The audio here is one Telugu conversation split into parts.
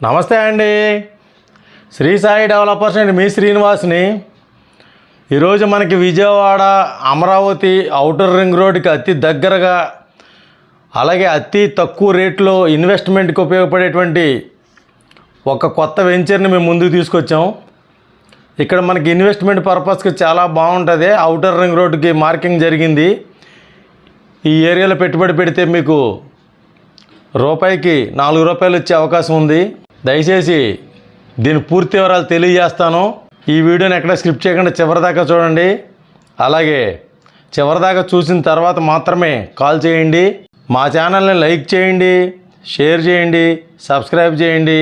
నమస్తే అండి. శ్రీ సాయి డెవలపర్స్ అండి మీ శ్రీనివాస్ని. ఈరోజు మనకి విజయవాడ అమరావతి అవుటర్ రింగ్ రోడ్కి అతి దగ్గరగా అలాగే అతి తక్కువ రేట్లో ఇన్వెస్ట్మెంట్కి ఉపయోగపడేటువంటి ఒక కొత్త వెంచర్ని మేము ముందుకు తీసుకొచ్చాం. ఇక్కడ మనకి ఇన్వెస్ట్మెంట్ పర్పస్కి చాలా బాగుంటుంది. అవుటర్ రింగ్ రోడ్కి మార్కింగ్ జరిగింది. ఈ ఏరియాలో పెట్టుబడి పెడితే మీకు రూపాయికి నాలుగు రూపాయలు వచ్చే అవకాశం ఉంది. దయచేసి దీని పూర్తి వివరాలు తెలియజేస్తాను. ఈ వీడియోని ఎక్కడ స్క్రిప్ట్ చేయకుండా చివరిదాకా చూడండి. అలాగే చివరిదాకా చూసిన తర్వాత మాత్రమే కాల్ చేయండి. మా ఛానల్ని లైక్ చేయండి షేర్ చేయండి సబ్స్క్రైబ్ చేయండి.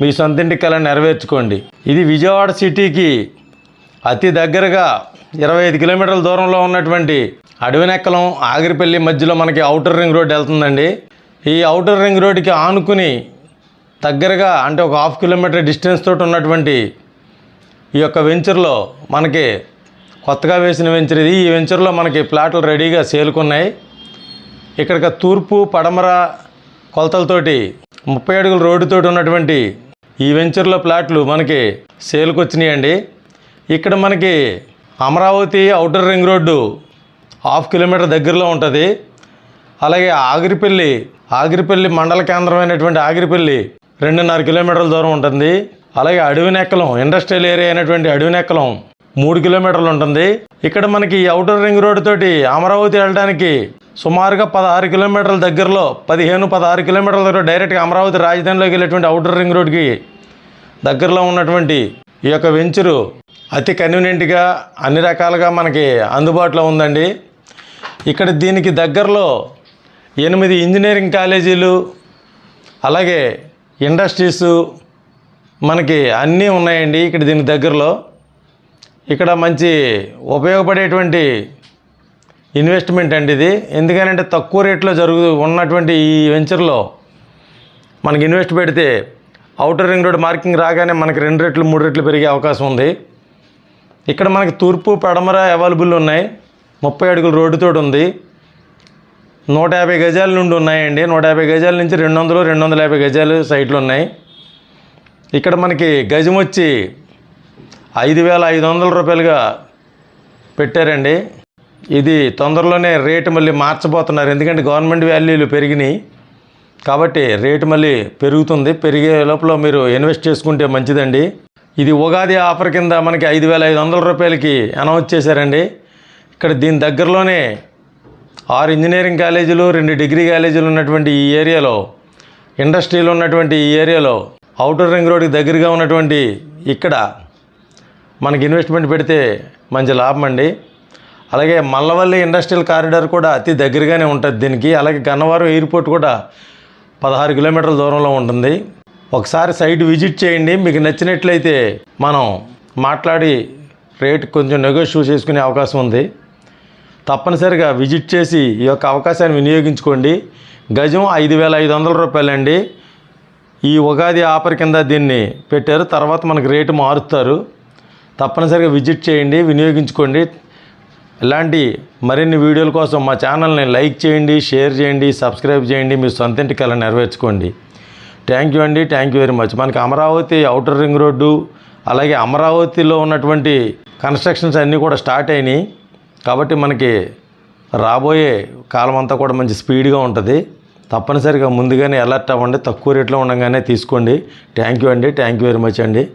మీ సొంతింటి కళ నెరవేర్చుకోండి. ఇది విజయవాడ సిటీకి అతి దగ్గరగా ఇరవై ఐదు కిలోమీటర్ల దూరంలో ఉన్నటువంటి అడవినెక్కలం ఆగిరిపల్లి మధ్యలో మనకి అవుటర్ రింగ్ రోడ్ వెళ్తుందండి. ఈ అవుటర్ రింగ్ రోడ్కి ఆనుకుని దగ్గరగా అంటే ఒక హాఫ్ కిలోమీటర్ డిస్టెన్స్ తోటి ఉన్నటువంటి ఈ యొక్క వెంచర్లో మనకి కొత్తగా వేసిన వెంచర్ ఇది. ఈ వెంచర్లో మనకి ప్లాట్లు రెడీగా సేలుకున్నాయి. ఇక్కడ తూర్పు పడమర కొలతలతోటి ముప్పై అడుగుల రోడ్డుతోటి ఉన్నటువంటి ఈ వెంచర్లో ప్లాట్లు మనకి సేల్కి వచ్చినాయండి ఇక్కడ మనకి Amaravati outer ring road half kilometer దగ్గరలో ఉంటుంది. అలాగే ఆగిరిపల్లి ఆగిరిపల్లి మండల కేంద్రమైనటువంటి ఆగిరిపల్లి రెండున్నర కిలోమీటర్ల దూరం ఉంటుంది. అలాగే అడవినెక్కలం ఇండస్ట్రియల్ ఏరియా అయినటువంటి అడవినెక్కలం మూడు కిలోమీటర్లు ఉంటుంది. ఇక్కడ మనకి అవుటర్ రింగ్ రోడ్డు తోటి అమరావతి వెళ్ళడానికి సుమారుగా పదహారు కిలోమీటర్ల దగ్గరలో పదిహేను పదహారు కిలోమీటర్ల దగ్గర డైరెక్ట్గా అమరావతి రాజధానిలోకి వెళ్ళేటువంటి అవుటర్ రింగ్ రోడ్కి దగ్గరలో ఉన్నటువంటి ఈ యొక్క వెంచరు అతి కన్వీనియంట్గా అన్ని రకాలుగా మనకి అందుబాటులో ఉందండి. ఇక్కడ దీనికి దగ్గరలో ఎనిమిది ఇంజనీరింగ్ కాలేజీలు అలాగే ఇండస్ట్రీసు మనకి అన్నీ ఉన్నాయండి ఇక్కడ దీని దగ్గరలో. ఇక్కడ మంచి ఉపయోగపడేటువంటి ఇన్వెస్ట్మెంట్ అండి ఇది. ఎందుకనంటే తక్కువ రేట్లో జరుగు ఉన్నటువంటి ఈ వెంచర్లో మనకి ఇన్వెస్ట్ పెడితే అవుటర్ రింగ్ రోడ్ మార్కింగ్ రాగానే మనకి రెండు రెట్లు మూడు రెట్లు పెరిగే అవకాశం ఉంది. ఇక్కడ మనకి తూర్పు పడమర అవైలబుల్ ఉన్నాయి. ముప్పై అడుగుల రోడ్డుతో ఉంది. నూట యాభై గజాల నుండి ఉన్నాయండి. నూట యాభై గజాల నుంచి రెండు వందలు రెండు వందల యాభై గజాలు సైట్లు ఉన్నాయి. ఇక్కడ మనకి గజం వచ్చి ఐదు వేల ఐదు వందల రూపాయలుగా పెట్టారండి. ఇది తొందరలోనే రేటు మళ్ళీ మార్చబోతున్నారు. ఎందుకంటే గవర్నమెంట్ వాల్యూలు పెరిగినాయి. కాబట్టి రేటు మళ్ళీ పెరుగుతుంది. పెరిగే లోపల మీరు ఇన్వెస్ట్ చేసుకుంటే మంచిదండి. ఇది ఉగాది ఆఫర్ కింద మనకి ఐదు వేల ఐదు వందల రూపాయలకి అనౌన్స్ చేశారండి. ఇక్కడ దీని దగ్గరలోనే ఆరు ఇంజనీరింగ్ కాలేజీలు రెండు డిగ్రీ కాలేజీలు ఉన్నటువంటి ఈ ఏరియాలో ఇండస్ట్రీలు ఉన్నటువంటి ఈ ఏరియాలో అవుటర్ రింగ్ రోడ్కి దగ్గరగా ఉన్నటువంటి ఇక్కడ మనకి ఇన్వెస్ట్మెంట్ పెడితే మంచి లాభం అండి. అలాగే మల్లవల్లి ఇండస్ట్రియల్ కారిడార్ కూడా అతి దగ్గరగానే ఉంటుంది దీనికి. అలాగే గన్నవరం ఎయిర్పోర్ట్ కూడా పదహారు కిలోమీటర్ల దూరంలో ఉంటుంది. ఒకసారి సైట్ విజిట్ చేయండి. మీకు నచ్చినట్లయితే మనం మాట్లాడి రేట్ కొంచెం నెగోషియేట్ చేసుకునే అవకాశం ఉంది. తప్పనిసరిగా విజిట్ చేసి ఈ యొక్క అవకాశాన్ని వినియోగించుకోండి. గజం ఐదు వేల ఐదు వందల రూపాయలండి. ఈ ఉగాది ఆఫర్ కింద దీన్ని పెట్టారు. తర్వాత మనకు రేటు మారుస్తారు. తప్పనిసరిగా విజిట్ చేయండి వినియోగించుకోండి. ఇలాంటి మరిన్ని వీడియోల కోసం మా ఛానల్ని లైక్ చేయండి షేర్ చేయండి సబ్స్క్రైబ్ చేయండి. మీ సొంత ఇంటి కళ నెరవేర్చుకోండి. థ్యాంక్ యూ అండి. Thank you very much. మనకి అమరావతి అవుటర్ రింగ్ రోడ్డు అలాగే అమరావతిలో ఉన్నటువంటి కన్స్ట్రక్షన్స్ అన్నీ కూడా స్టార్ట్ అయినాయి. కాబట్టి మనకి రాబోయే కాలం అంతా కూడా మంచి స్పీడ్గా ఉంటుంది. తప్పనిసరిగా ముందుగానే అలర్ట్ అవ్వండి. తక్కువ రేట్లో ఉండగానే తీసుకోండి. థ్యాంక్ యూ అండి. థ్యాంక్ యూ వెరీ మచ్ అండి.